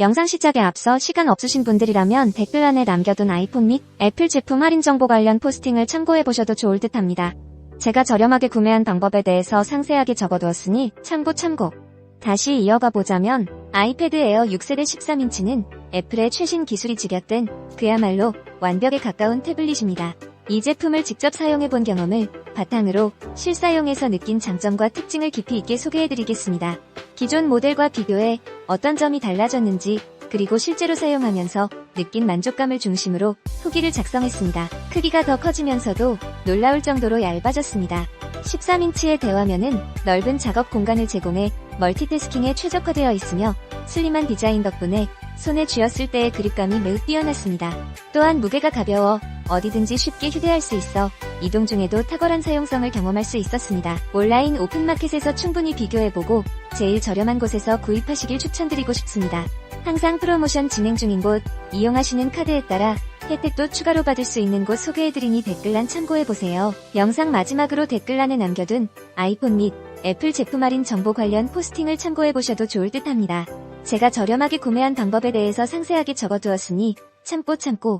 영상 시작에 앞서 시간 없으신 분들이라면 댓글란에 남겨둔 아이폰 및 애플 제품 할인 정보 관련 포스팅을 참고해보셔도 좋을 듯 합니다. 제가 저렴하게 구매한 방법에 대해서 상세하게 적어두었으니 참고 참고. 다시 이어가 보자면 아이패드 에어 6세대 13인치는 애플의 최신 기술이 집약된 그야말로 완벽에 가까운 태블릿입니다. 이 제품을 직접 사용해본 경험을 바탕으로 실사용에서 느낀 장점과 특징을 깊이 있게 소개해드리겠습니다. 기존 모델과 비교해 어떤 점이 달라졌는지 그리고 실제로 사용하면서 느낀 만족감을 중심으로 후기를 작성했습니다. 크기가 더 커지면서도 놀라울 정도로 얇아졌습니다. 13인치의 대화면은 넓은 작업 공간을 제공해 멀티태스킹에 최적화되어 있으며 슬림한 디자인 덕분에 손에 쥐었을 때의 그립감이 매우 뛰어났습니다. 또한 무게가 가벼워 어디든지 쉽게 휴대할 수 있어 이동 중에도 탁월한 사용성을 경험할 수 있었습니다. 온라인 오픈마켓에서 충분히 비교해보고 제일 저렴한 곳에서 구입하시길 추천드리고 싶습니다. 항상 프로모션 진행 중인 곳, 이용하시는 카드에 따라 혜택도 추가로 받을 수 있는 곳 소개해드리니 댓글란 참고해보세요. 영상 마지막으로 댓글란에 남겨둔 아이폰 및 애플 제품 할인 정보 관련 포스팅을 참고해보셔도 좋을 듯 합니다. 제가 저렴하게 구매한 방법에 대해서 상세하게 적어두었으니 참고 참고